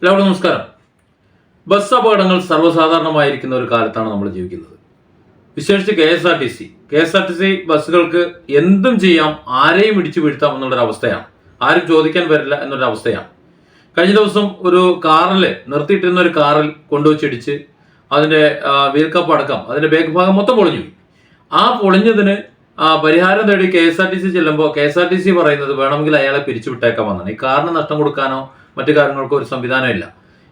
എല്ലാവർക്കും നമസ്കാരം. ബസ് അപകടങ്ങൾ സർവസാധാരണമായിരിക്കുന്ന ഒരു കാലത്താണ് നമ്മൾ ജീവിക്കുന്നത്. വിശേഷിച്ച് K S R T C. K S R T C ബസ്സുകൾക്ക് എന്തും ചെയ്യാം ആരെയും ഇടിച്ചു വീഴ്ത്താം എന്നുള്ളൊരവസ്ഥയാണ് ആരും ചോദിക്കാൻ വരില്ല എന്നൊരവസ്ഥയാണ് കഴിഞ്ഞ ദിവസം ഒരു കാറിൽ നിർത്തിയിട്ടിരുന്ന ഒരു കാറിൽ കൊണ്ടുവച്ചിടിച്ച് അതിന്റെ വീൽ കപ്പ് അടക്കം അതിന്റെ ബാക്ക് ഭാഗം മൊത്തം പൊളിഞ്ഞു ആ പൊളിഞ്ഞതിന് പരിഹാരം തേടി K S R T C ചെല്ലുമ്പോൾ K S R T C പറയുന്നത് വേണമെങ്കിൽ അയാളെ പിരിച്ചുവിട്ടേക്കാമെന്നാണ്. ഈ കാറിന് നഷ്ടം കൊടുക്കാനോ മറ്റു കാര്യങ്ങൾക്കും ഒരു സംവിധാനം ഇല്ല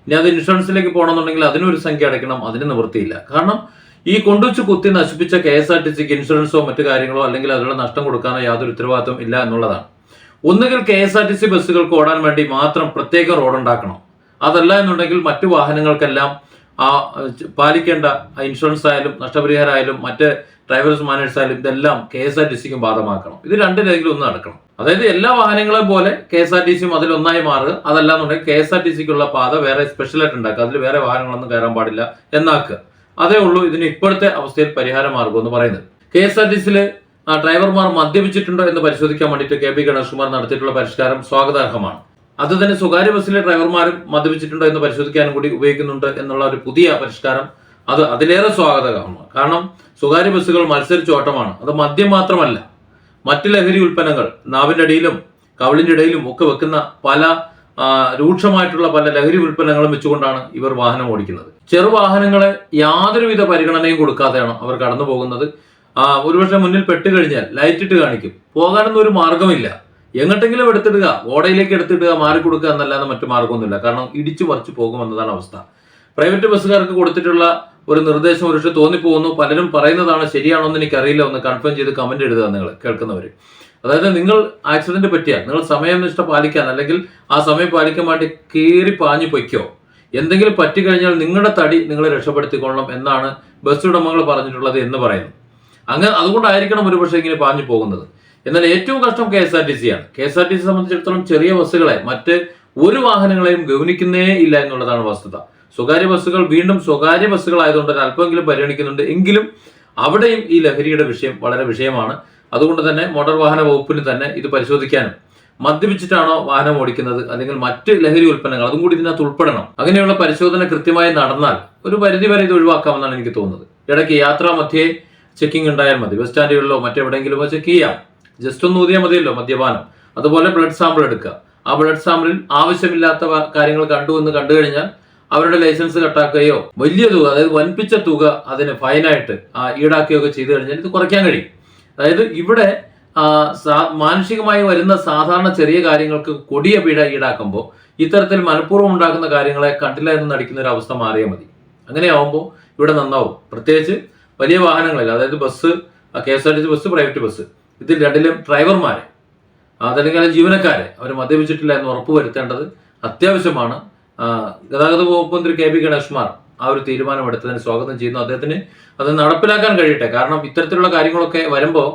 ഇനി അത് ഇൻഷുറൻസിലേക്ക് പോകണമെന്നുണ്ടെങ്കിൽ അതിനൊരു സംഖ്യ അടയ്ക്കണം അതിന് നിവൃത്തിയില്ല. കാരണം ഈ കൊണ്ടുവച്ച് കുത്തി നശിപ്പിച്ച കെ എസ് ആർ ടി സിക്ക് ഇൻഷുറൻസോ മറ്റു കാര്യങ്ങളോ അല്ലെങ്കിൽ അതിനുള്ള നഷ്ടം കൊടുക്കാനോ യാതൊരു ഉത്തരവാദിത്വം ഇല്ല എന്നുള്ളതാണ്. ഒന്നുകിൽ K S R T C ബസ്സുകൾക്ക് ഓടാൻ വേണ്ടി മാത്രം പ്രത്യേക റോഡ് ഉണ്ടാക്കണം അതല്ല എന്നുണ്ടെങ്കിൽ മറ്റു വാഹനങ്ങൾക്കെല്ലാം ആ പാലിക്കേണ്ട ഇൻഷുറൻസ് ആയാലും നഷ്ടപരിഹാരം ആയാലും മറ്റ് ഡ്രൈവേഴ്സ് മാനേഴ്സ് ആയാലും ഇതെല്ലാം കെ എസ് ആർ ടി സിക്കും ബാധമാക്കണം ഇത് രണ്ടിലെങ്കിലും ഒന്ന് നടക്കണം. അതായത് എല്ലാ വാഹനങ്ങളെ പോലെ കെ എസ് ആർ ടി സിയും അതിലൊന്നായി മാറുക. അതല്ലാന്നുണ്ടെങ്കിൽ കെ എസ് ആർ ടി സിക്കുള്ള പാത വേറെ സ്പെഷ്യലായിട്ട് ഉണ്ടാക്കുക. അതിൽ വേറെ വാഹനങ്ങളൊന്നും കയറാൻ പാടില്ല എന്നാക്കുക. അതേ ഉള്ളൂ ഇതിന് ഇപ്പോഴത്തെ അവസ്ഥയിൽ പരിഹാര മാർഗം എന്ന് പറയുന്നത്. കെ എസ് ആർ ടി സിയിലെ ഡ്രൈവർമാർ മദ്യപിച്ചിട്ടുണ്ടോ എന്ന് പരിശോധിക്കാൻ വേണ്ടിയിട്ട് കെ പി ഗണേഷ് കുമാർ നടത്തിയിട്ടുള്ള പരിഷ്കാരം സ്വാഗതാർഹമാണ്. അത് തന്നെ സ്വകാര്യ ബസ്സിലെ ഡ്രൈവർമാരും മദ്യപിച്ചിട്ടുണ്ടോ എന്ന് പരിശോധിക്കാനും കൂടി ഉപയോഗിക്കുന്നുണ്ട് എന്നുള്ള ഒരു പുതിയ പരിഷ്കാരം അത് അതിലേറെ സ്വാഗതകരമാണ് കാരണം സ്വകാര്യ ബസ്സുകൾ മത്സരിച്ച ഓട്ടമാണ്. അത് മദ്യം മാത്രമല്ല മറ്റു ലഹരി ഉൽപ്പന്നങ്ങൾ നാവിന്റെ അടിയിലും കവിളിന്റെ ഇടയിലും ഒക്കെ വെക്കുന്ന പല രൂക്ഷമായിട്ടുള്ള പല ലഹരി ഉൽപ്പന്നങ്ങളും വെച്ചുകൊണ്ടാണ് ഇവർ വാഹനം ഓടിക്കുന്നത്. ചെറുവാഹനങ്ങളെ യാതൊരുവിധ പരിഗണനയും കൊടുക്കാതെയാണ് അവർ കടന്നു പോകുന്നത് ഒരുപക്ഷെ മുന്നിൽ പെട്ട് കഴിഞ്ഞാൽ ലൈറ്റ് കാണിക്കും. പോകാനൊന്നും ഒരു മാർഗമില്ല എങ്ങോട്ടെങ്കിലും എടുത്തിടുക ഓടയിലേക്ക് എടുത്തിടുക മാറിക്കൊടുക്കുക എന്നല്ലാതെ മറ്റു മാർഗമൊന്നുമില്ല കാരണം ഇടിച്ചു മറിച്ചു പോകുമെന്നതാണ് അവസ്ഥ. പ്രൈവറ്റ് ബസ്സുകാർക്ക് കൊടുത്തിട്ടുള്ള ഒരു നിർദ്ദേശം ഒരു തോന്നിപ്പോകുന്നു. പലരും പറയുന്നതാണ് ശരിയാണോ എന്ന് എനിക്കറിയില്ല. ഒന്ന് കൺഫേം ചെയ്ത് കമന്റ് എഴുതുക നിങ്ങൾ കേൾക്കുന്നവർ അതായത് നിങ്ങൾ ആക്സിഡന്റ് പറ്റിയാൽ നിങ്ങൾ സമയനിഷ്ഠ പാലിക്കാൻ അല്ലെങ്കിൽ ആ സമയം പാലിക്കാൻ വേണ്ടി കീറി പാഞ്ഞു പൊയ്ക്കോ. എന്തെങ്കിലും പറ്റിക്കഴിഞ്ഞാൽ നിങ്ങളുടെ തടി നിങ്ങളെ രക്ഷപ്പെടുത്തിക്കൊള്ളണം എന്നാണ് ബസ് ഉടമകൾ പറഞ്ഞിട്ടുള്ളത് എന്ന് പറയുന്നു. അങ്ങനെ അതുകൊണ്ടായിരിക്കണം ഒരുപക്ഷെ ഇങ്ങനെ പാഞ്ഞു പോകുന്നത്. എന്നാൽ ഏറ്റവും കഷ്ടം K S R T C ആണ്. K S R T C സംബന്ധിച്ചിടത്തോളം ചെറിയ ബസ്സുകളെ മറ്റ് ഒരു വാഹനങ്ങളെയും ഗവനിക്കുന്നേ ഇല്ല എന്നുള്ളതാണ് വസ്തുത. സ്വകാര്യ ബസ്സുകൾ വീണ്ടും സ്വകാര്യ ബസ്സുകളായതുകൊണ്ട് അല്പമെങ്കിലും പരിഗണിക്കുന്നുണ്ട്. എങ്കിലും അവിടെയും ഈ ലഹരിയുടെ വിഷയം വളരെ വിഷയമാണ്. അതുകൊണ്ട് തന്നെ മോട്ടോർ വാഹന വകുപ്പിന് തന്നെ ഇത് പരിശോധിക്കാനും മദ്യപിച്ചിട്ടാണോ വാഹനം ഓടിക്കുന്നത് അല്ലെങ്കിൽ മറ്റ് ലഹരി ഉൽപ്പന്നങ്ങൾ അതും കൂടി ഇതിനകത്ത് ഉൾപ്പെടണം. അങ്ങനെയുള്ള പരിശോധന കൃത്യമായി നടന്നാൽ ഒരു പരിധി വരെ ഇത് ഒഴിവാക്കാമെന്നാണ് എനിക്ക് തോന്നുന്നത്. ഇടയ്ക്ക് യാത്രാ മധ്യേ ചെക്കിംഗ് ഉണ്ടായാൽ മതി. ബസ് സ്റ്റാൻഡുകളിലോ മറ്റെവിടെയെങ്കിലുമോ ചെക്ക് ചെയ്യാം. ജസ്റ്റ് ഒന്ന് ഊതിയാൽ മതിയല്ലോ മദ്യപാനം. അതുപോലെ ബ്ലഡ് സാമ്പിൾ എടുക്കുക. ആ ബ്ലഡ് സാമ്പിളിൽ ആവശ്യമില്ലാത്ത കാര്യങ്ങൾ കണ്ടു എന്ന് കണ്ടു കഴിഞ്ഞാൽ അവരുടെ ലൈസൻസ് കട്ടാക്കുകയോ വലിയ തുക അതായത് വൻപിച്ച തുക അതിന് ഫൈനായിട്ട് ആ, ഈടാക്കുകയോ ഒക്കെ ചെയ്തു കഴിഞ്ഞാൽ ഇത് കുറയ്ക്കാൻ കഴിയും. അതായത് ഇവിടെ മാനുഷികമായി വരുന്ന സാധാരണ ചെറിയ കാര്യങ്ങൾക്ക് കൊടിയ പിഴ ഈടാക്കുമ്പോൾ ഇത്തരത്തിൽ മനഃപൂർവം ഉണ്ടാക്കുന്ന കാര്യങ്ങളെ കണ്ടില്ല എന്ന് നടിക്കുന്ന ഒരു അവസ്ഥ മാറിയാൽ മതി. അങ്ങനെയാവുമ്പോൾ ഇവിടെ നന്നാവും. പ്രത്യേകിച്ച് വലിയ വാഹനങ്ങളിൽ അതായത് bus K S R T C bus private bus. ഇതിൽ രണ്ടിലും ഡ്രൈവർമാരെ അതല്ലെങ്കിൽ ജീവനക്കാരെ അവർ മദ്യപിച്ചിട്ടില്ല എന്ന് ഉറപ്പുവരുത്തേണ്ടത് അത്യാവശ്യമാണ്. ഗതാഗത വകുപ്പ് മന്ത്രി കെ പി ഗണേഷ്മാർ ആ ഒരു തീരുമാനമെടുത്തതിന് സ്വാഗതം ചെയ്യുന്നു അദ്ദേഹത്തിന്. അത് നടപ്പിലാക്കാൻ കഴിയട്ടെ. കാരണം ഇത്തരത്തിലുള്ള കാര്യങ്ങളൊക്കെ വരുമ്പോൾ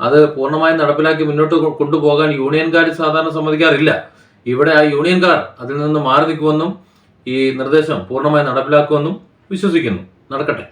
അത് പൂർണമായും നടപ്പിലാക്കി മുന്നോട്ട് കൊണ്ടുപോകാൻ യൂണിയൻകാർ സാധാരണ സമ്മതിക്കാറില്ല. ഇവിടെ ആ യൂണിയൻകാർ അതിൽ നിന്ന് മാറി നിൽക്കുമെന്നും ഈ നിർദ്ദേശം പൂർണമായി നടപ്പിലാക്കുമെന്നും വിശ്വസിക്കുന്നു. നടക്കട്ടെ.